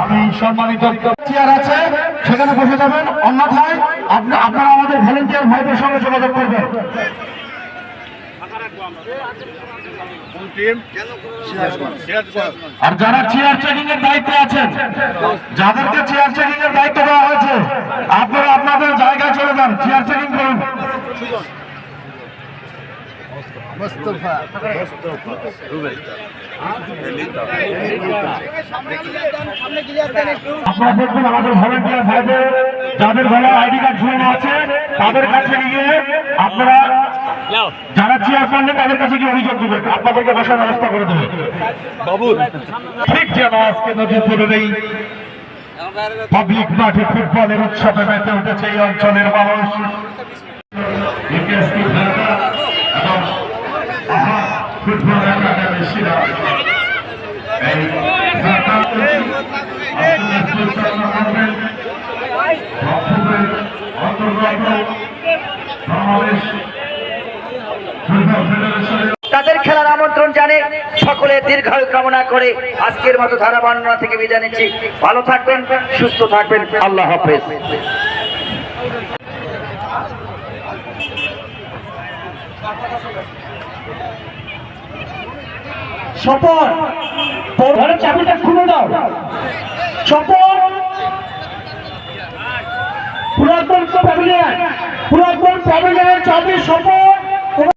আমি সম্মানিত চেয়ার আছে, সেখানে বসে যাবেন। অন্যথায় আপনি আপনারা আমাদের ভলেন্টিয়ার ভাইদের সঙ্গে যোগাযোগ করবেন। আর যারা চেয়ার চেকিং এর দায়িত্বে আছেন, যাদেরকে চেয়ার চেকিং এর দায়িত্ব দেওয়া হয়েছে, আপনারা আপনাদের জায়গায় চলে যান চেয়ার চেকিং করুন। আপনারা দেখবেন আমাদের ভলেন্টিয়ার ভাইদের যাদের গলায় আইডি কার্ড ঝুলানো আছে তাদের কাছে গিয়ে আপনারা যারা চেয়ার পাননি তাদের কাছে গিয়ে অভিযোগ দিবেন। আপনাদেরকে বসার ব্যবস্থা করে দেবে বাবু ঠিক যেন আজকে নদীর পূর্বেই পাবলিক মাঠে ফুটবলের উৎসবে মেতে উঠেছে এই অঞ্চলের মানুষ। তাদের খেলার আমন্ত্রণ জানে সকলে দীর্ঘায়ু কামনা করে আজকের মতো ধারা বর্ণনা থেকে বিদায় নিচ্ছি। ভালো থাকবেন, সুস্থ থাকবেন। আল্লাহ হাফেজ। স্বপন ঘরের চাবিটা খুলে দাও। স্বপন পুরাতন প্যাভিলিয়ন পুরাতন প্যাভিলিয়নের চাবি স্বপন